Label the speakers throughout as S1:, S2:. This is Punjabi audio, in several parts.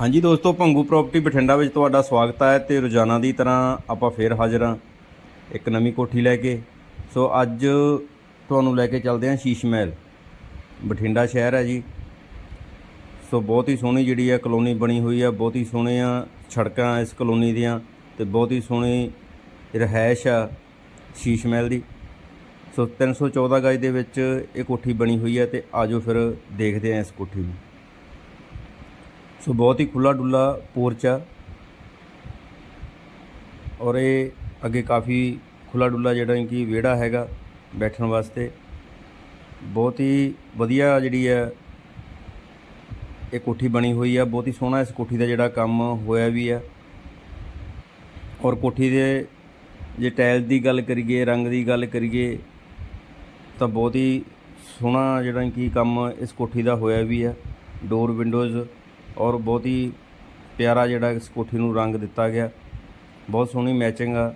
S1: ਹਾਂਜੀ ਦੋਸਤੋ, ਭੰਗੂ ਪ੍ਰਾਪਰਟੀ ਬਠਿੰਡਾ ਵਿੱਚ ਤੁਹਾਡਾ ਸਵਾਗਤ ਹੈ ਤੇ ਰੋਜ਼ਾਨਾ ਦੀ ਤਰ੍ਹਾਂ ਆਪਾਂ ਫੇਰ ਹਾਜ਼ਰ ਹਾਂ ਇੱਕ ਨਵੀਂ ਕੋਠੀ ਲੈ ਕੇ। ਸੋ ਅੱਜ ਤੁਹਾਨੂੰ ਲੈ ਕੇ ਚੱਲਦੇ ਹਾਂ ਸ਼ੀਸ਼ ਮਹਿਲ। ਬਠਿੰਡਾ ਸ਼ਹਿਰ ਹੈ ਜੀ। ਸੋ ਬਹੁਤ ਹੀ ਸੋਹਣੀ ਜਿਹੜੀ ਹੈ ਕਲੋਨੀ ਬਣੀ ਹੋਈ ਹੈ ਬਹੁਤ ਹੀ ਸੋਹਣੇ ਆ ਸੜਕਾਂ ਇਸ ਕਲੋਨੀ ਦੀਆਂ ਤੇ ਬਹੁਤ ਹੀ ਸੋਹਣੀ ਰਹਿائش ਆ ਸ਼ੀਸ਼ ਮਹਿਲ ਦੀ। ਸੋ 314 ਗਜ ਦੇ ਵਿੱਚ ਇਹ ਕੋਠੀ ਬਣੀ ਹੋਈ ਹੈ ਤੇ ਆਜੋ ਫਿਰ ਦੇਖਦੇ ਹਾਂ ਇਸ ਕੋਠੀ ਨੂੰ। ਸੋ ਬਹੁਤ ਹੀ ਖੁੱਲਾ ਡੁੱਲਾ ਪੋਰਚ ਆ। ਔਰ ਇਹ ਅੱਗੇ ਕਾਫੀ ਖੁੱਲਾ ਡੁੱਲਾ ਜਿਹੜਾ ਕਿ ਵਿਹੜਾ ਹੈਗਾ ਬੈਠਣ ਵਾਸਤੇ। ਬਹੁਤ ਹੀ ਵਧੀਆ ਜਿਹੜੀ ਹੈ ਇਹ ਕੋਠੀ ਬਣੀ ਹੋਈ ਆ। ਬਹੁਤ ਹੀ ਸੋਹਣਾ ਇਸ ਕੋਠੀ ਦਾ ਜਿਹੜਾ ਕੰਮ ਹੋਇਆ ਵੀ ਆ। ਔਰ ਕੋਠੀ ਦੇ ਜੇ ਟਾਇਲ ਦੀ ਗੱਲ ਕਰੀਏ, ਰੰਗ ਦੀ ਗੱਲ ਕਰੀਏ, ਤਾਂ ਬਹੁਤ ਹੀ ਸੋਹਣਾ ਜਿਹੜਾ ਕਿ ਕੰਮ ਇਸ ਕੋਠੀ ਦਾ ਹੋਇਆ ਵੀ ਆ। ਡੋਰ ਵਿੰਡੋਜ਼ ਔਰ ਬਹੁਤ ਹੀ ਪਿਆਰਾ ਜਿਹੜਾ ਇਸ ਕੋਠੀ ਨੂੰ ਰੰਗ ਦਿੱਤਾ ਗਿਆ। ਬਹੁਤ ਸੋਹਣੀ ਮੈਚਿੰਗ ਆ।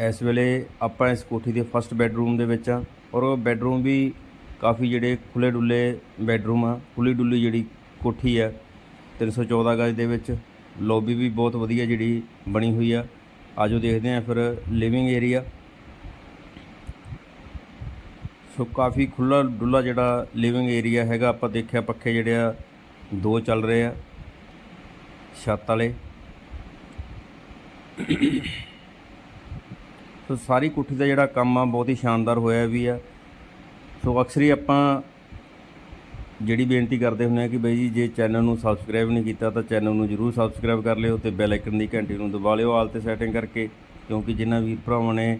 S1: ਇਸ ਵੇਲੇ ਆਪਾਂ ਇਸ ਕੋਠੀ ਦੇ ਫਸਟ ਬੈੱਡਰੂਮ ਦੇ ਵਿੱਚ ਆ ਔਰ ਉਹ ਬੈੱਡਰੂਮ ਵੀ ਕਾਫੀ ਜਿਹੜੇ ਖੁੱਲੇ ਡੁੱਲੇ ਬੈੱਡਰੂਮ ਆ। ਖੁੱਲੀ ਡੁੱਲੀ ਜਿਹੜੀ ਕੋਠੀ ਆ 314 ਗਜ ਦੇ ਵਿੱਚ। ਲੌਬੀ ਵੀ ਬਹੁਤ ਵਧੀਆ ਜਿਹੜੀ ਬਣੀ ਹੋਈ ਆ। ਆਜੋ ਦੇਖਦੇ ਆ ਫਿਰ ਲਿਵਿੰਗ ਏਰੀਆ ਸੋ ਕਾਫੀ ਖੁੱਲਾ ਡੁੱਲਾ ਜਿਹੜਾ ਲਿਵਿੰਗ ਏਰੀਆ ਹੈਗਾ, ਆਪਾਂ ਦੇਖਿਆ ਪੱਖੇ ਜਿਹੜੇ ਆ, ਦੋ ਚੱਲ ਰਹੇ ਆ, ਛੱਤ ਵਾਲੇ। ਸੋ ਸਾਰੀ ਕੋਠੀ ਦਾ ਜਿਹੜਾ ਕੰਮ ਆ, ਬਹੁਤ ਹੀ ਸ਼ਾਨਦਾਰ ਹੋਇਆ ਵੀ ਆ। ਸੋ ਅਕਸਰ ਹੀ ਆਪਾਂ ਜਿਹੜੀ ਬੇਨਤੀ ਕਰਦੇ ਹੁੰਦੇ ਆ ਕਿ ਬਈ ਜੀ, ਜੇ ਚੈਨਲ ਨੂੰ ਸਬਸਕ੍ਰਾਈਬ ਨਹੀਂ ਕੀਤਾ, ਤਾਂ ਚੈਨਲ ਨੂੰ ਜਰੂਰ ਸਬਸਕ੍ਰਾਈਬ ਕਰ ਲਿਓ ਤੇ ਬੈਲ ਆਈਕਨ ਦੀ ਘੰਟੀ ਨੂੰ ਦਬਾ ਲਿਓ, ਆਲ ਤੇ ਸੈਟਿੰਗ ਕਰਕੇ, ਕਿਉਂਕਿ ਜਿਨ੍ਹਾਂ ਵੀਰ ਭਰਾਵਾਂ ਨੇ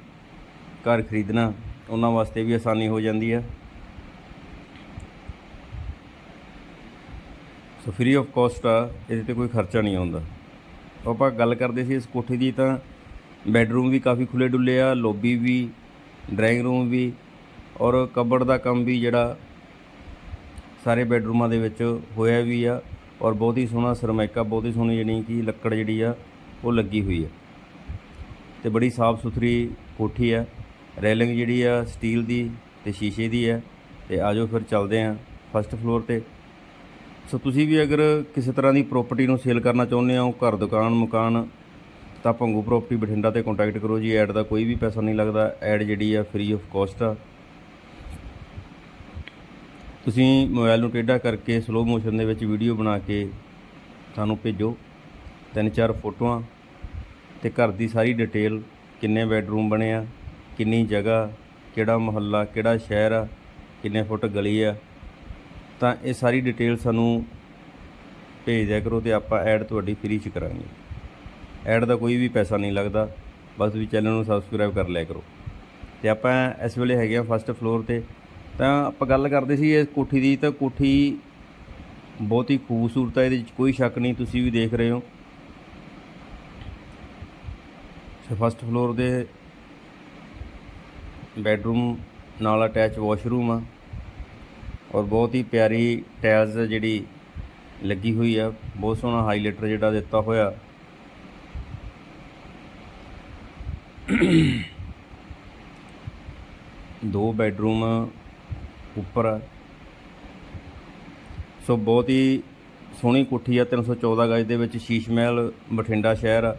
S1: ਘਰ ਖਰੀਦਣਾ ਉਹਨਾਂ ਵਾਸਤੇ ਵੀ ਆਸਾਨੀ ਹੋ ਜਾਂਦੀ ਹੈ। ਸੋ ਫ੍ਰੀ ਆਫ ਕਾਸਟ ਆ, ਇਹਦੇ ਤੇ ਕੋਈ ਖਰਚਾ ਨਹੀਂ ਆਉਂਦਾ। ਆਪਾਂ ਗੱਲ ਕਰਦੇ ਸੀ ਇਸ ਕੋਠੀ ਦੀ ਤਾਂ ਬੈੱਡਰੂਮ ਵੀ ਕਾਫੀ ਖੁੱਲੇ ਡੁੱਲੇ ਆ ਲੌਬੀ ਵੀ ਡਰਾਇੰਗ ਰੂਮ ਵੀ ਔਰ ਕਬੜ ਦਾ ਕੰਮ ਵੀ ਜਿਹੜਾ ਸਾਰੇ ਬੈੱਡਰੂਮਾਂ ਦੇ ਵਿੱਚ ਹੋਇਆ ਵੀ ਆ ਔਰ ਬਹੁਤ ਹੀ ਸੋਹਣਾ ਸਰਮਾਇਕਾ, ਬਹੁਤ ਹੀ ਸੋਹਣੀ ਜਿਹੜੀ ਕਿ ਲੱਕੜ ਜਿਹੜੀ ਆ, ਉਹ ਲੱਗੀ ਹੋਈ ਆ। ਤੇ ਬੜੀ ਸਾਫ਼ ਸੁਥਰੀ ਕੋਠੀ ਆ। ਰੈਲਿੰਗ ਜਿਹੜੀ ਆ, ਸਟੀਲ ਦੀ ਤੇ ਸ਼ੀਸ਼ੇ ਦੀ ਆ, ਤੇ ਆਜੋ ਫਿਰ ਚੱਲਦੇ ਆ ਫਸਟ ਫਲੋਰ ਤੇ। ਸੋ ਤੁਸੀਂ ਵੀ ਅਗਰ ਕਿਸੇ ਤਰ੍ਹਾਂ ਦੀ ਪ੍ਰਾਪਰਟੀ ਨੂੰ ਸੇਲ ਕਰਨਾ ਚਾਹੁੰਦੇ ਹੋ ਘਰ, ਦੁਕਾਨ, ਮਕਾਨ, ਤਾਂ ਭੰਗੂ ਪ੍ਰਾਪਰਟੀ ਬਠਿੰਡਾ ਤੇ ਕੰਟੈਕਟ ਕਰੋ ਜੀ। ਐਡ ਦਾ ਕੋਈ ਵੀ ਪੈਸਾ ਨਹੀਂ ਲੱਗਦਾ। ਐਡ ਜਿਹੜੀ ਆ ਫ੍ਰੀ ਆਫ ਕਾਸਟ ਆ। ਤੁਸੀਂ ਮੋਬਾਈਲ ਨੂੰ ਟੇਢਾ ਕਰਕੇ ਸਲੋ ਮੋਸ਼ਨ ਦੇ ਵਿੱਚ ਵੀਡੀਓ ਬਣਾ ਕੇ ਸਾਨੂੰ ਭੇਜੋ। ਤਿੰਨ ਚਾਰ ਫੋਟੋਆਂ ਤੇ ਘਰ ਦੀ ਸਾਰੀ ਡਿਟੇਲ ਕਿੰਨੇ ਬੈੱਡਰੂਮ ਬਣੇ ਆ ਕਿੰਨੀ ਜਗ੍ਹਾ, ਕਿਹੜਾ ਮੁਹੱਲਾ, ਕਿਹੜਾ ਸ਼ਹਿਰ ਆ, ਕਿੰਨੇ ਫੁੱਟ ਗਲੀ ਆ, ਤਾਂ ਇਹ ਸਾਰੀ ਡਿਟੇਲ ਸਾਨੂੰ ਭੇਜ ਦਿਆ ਕਰੋ ਤੇ ਆਪਾਂ ਐਡ ਤੁਹਾਡੀ ਫ੍ਰੀ ਚ ਕਰਾਂਗੇ। ਐਡ ਦਾ ਕੋਈ ਵੀ ਪੈਸਾ ਨਹੀਂ ਲੱਗਦਾ, ਬਸ ਵੀ ਚੈਨਲ ਨੂੰ ਸਬਸਕ੍ਰਾਈਬ ਕਰ ਲਿਆ ਕਰੋ। ਤੇ ਆਪਾਂ ਇਸ ਵੇਲੇ ਹੈਗੇ ਆ ਫਸਟ ਫਲੋਰ ਤੇ, ਤਾਂ ਆਪਾਂ ਗੱਲ ਕਰਦੇ ਸੀ ਇਸ ਕੋਠੀ ਦੀ, ਤਾਂ ਕੋਠੀ ਬਹੁਤ ਹੀ ਖੂਬਸੂਰਤ ਹੈ ਇਹਦੇ ਵਿੱਚ ਕੋਈ ਸ਼ੱਕ ਨਹੀਂ, ਤੁਸੀਂ ਵੀ ਦੇਖ ਰਹੇ ਹੋ। ਫਸਟ ਫਲੋਰ ਦੇ ਬੈਡਰੂਮ, ਨਾਲ ਅਟੈਚ ਵਾਸ਼ਰੂਮ ਆ। ਔਰ ਬਹੁਤ ਹੀ ਪਿਆਰੀ ਟਾਇਲਸ ਜਿਹੜੀ ਲੱਗੀ ਹੋਈ ਆ। ਬਹੁਤ ਸੋਹਣਾ ਹਾਈਲਾਈਟਰ ਜਿਹੜਾ ਦਿੱਤਾ ਹੋਇਆ। ਦੋ ਬੈਡਰੂਮ ਉੱਪਰ ਆ। ਸੋ ਬਹੁਤ ਹੀ ਸੋਹਣੀ ਕੋਠੀ ਆ। 314 ਗਜ ਦੇ ਵਿੱਚ ਸ਼ੀਸ਼ ਮਹਿਲ, ਬਠਿੰਡਾ ਸ਼ਹਿਰ ਆ।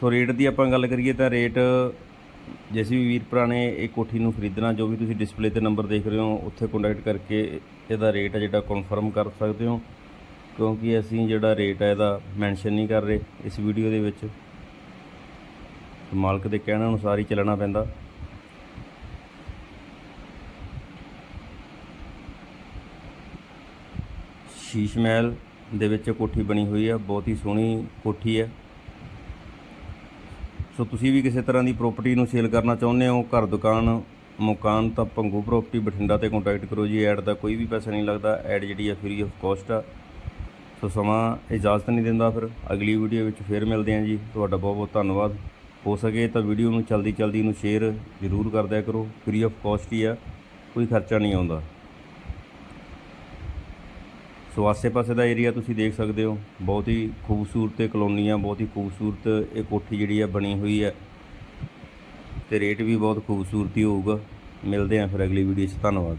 S1: ਸੋ ਰੇਟ ਦੀ ਆਪਾਂ ਗੱਲ ਕਰੀਏ ਤਾਂ ਰੇਟ ਜਿਸ ਵੀ ਵੀਰ ਭਰਾ ਨੇ ਇਹ ਕੋਠੀ ਨੂੰ ਖਰੀਦਣਾ, ਜੋ ਵੀ ਤੁਸੀਂ ਡਿਸਪਲੇ ਤੇ ਨੰਬਰ ਦੇਖ ਰਹੇ ਹੋ, ਉੱਥੇ ਕੰਟੈਕਟ ਕਰਕੇ ਇਹਦਾ ਰੇਟ ਹੈ ਜਿਹੜਾ ਕਨਫਰਮ ਕਰ ਸਕਦੇ ਹੋ। ਕਿਉਂਕਿ ਅਸੀਂ ਜਿਹੜਾ ਰੇਟ ਹੈ ਇਹਦਾ ਮੈਂਸ਼ਨ ਨਹੀਂ ਕਰ ਰਹੇ ਇਸ ਵੀਡੀਓ ਦੇ ਵਿੱਚ। ਮਾਲਕ ਦੇ ਕਹਿਣ ਅਨੁਸਾਰ ਹੀ ਚੱਲਣਾ ਪੈਂਦਾ। ਸ਼ੀਸ਼ ਮਹਿਲ ਦੇ ਵਿੱਚ ਕੋਠੀ ਬਣੀ ਹੋਈ ਹੈ ਬਹੁਤ ਹੀ ਸੋਹਣੀ ਕੋਠੀ ਹੈ ਸੋ ਤੁਸੀਂ ਵੀ ਕਿਸੇ ਤਰ੍ਹਾਂ ਦੀ ਪ੍ਰਾਪਰਟੀ ਨੂੰ ਸੇਲ ਕਰਨਾ ਚਾਹੁੰਦੇ ਹੋ, ਘਰ, ਦੁਕਾਨ, ਮਕਾਨ, ਤਾਂ ਭੰਗੂ ਪ੍ਰਾਪਰਟੀ ਬਠਿੰਡਾ ਤੇ ਕੰਟੈਕਟ ਕਰੋ ਜੀ। ਐਡ ਦਾ ਕੋਈ ਵੀ ਪੈਸਾ ਨਹੀਂ ਲੱਗਦਾ। ਐਡ ਜਿਹੜੀ ਆ ਫ੍ਰੀ ਆਫ ਕਾਸਟ ਆ। ਸੋ ਸਮਾਂ ਇਜਾਜ਼ਤ ਨਹੀਂ ਦਿੰਦਾ ਫਿਰ। ਅਗਲੀ ਵੀਡੀਓ ਵਿੱਚ ਫੇਰ ਮਿਲਦੇ ਹਾਂ ਜੀ। ਤੁਹਾਡਾ ਬਹੁਤ ਬਹੁਤ ਧੰਨਵਾਦ। ਹੋ ਸਕੇ ਤਾਂ ਵੀਡੀਓ ਨੂੰ ਜਲਦੀ ਜਲਦੀ ਨੂੰ ਸ਼ੇਅਰ ਜ਼ਰੂਰ ਕਰ ਦਿਆ ਕਰੋ। ਫ੍ਰੀ ਆਫ ਕਾਸਟ ਹੀ ਆ। ਕੋਈ ਖਰਚਾ ਨਹੀਂ ਆਉਂਦਾ। ਸੋ ਆਸੇ-ਪਾਸੇ ਦਾ ਏਰੀਆ ਤੁਸੀਂ ਦੇਖ ਸਕਦੇ ਹੋ। ਬਹੁਤ ਹੀ ਖੂਬਸੂਰਤ ਇਹ ਕਲੋਨੀ ਬਹੁਤ ਹੀ ਖੂਬਸੂਰਤ ਇਹ ਕੋਠੀ ਜਿਹੜੀ ਆ ਬਣੀ ਹੋਈ ਹੈ ਤੇ ਰੇਟ ਵੀ ਬਹੁਤ ਖੂਬਸੂਰਤੀ ਹੋਊਗਾ। ਮਿਲਦੇ ਆਂ ਫਿਰ ਅਗਲੀ ਵੀਡੀਓ 'ਚ। ਧੰਨਵਾਦ।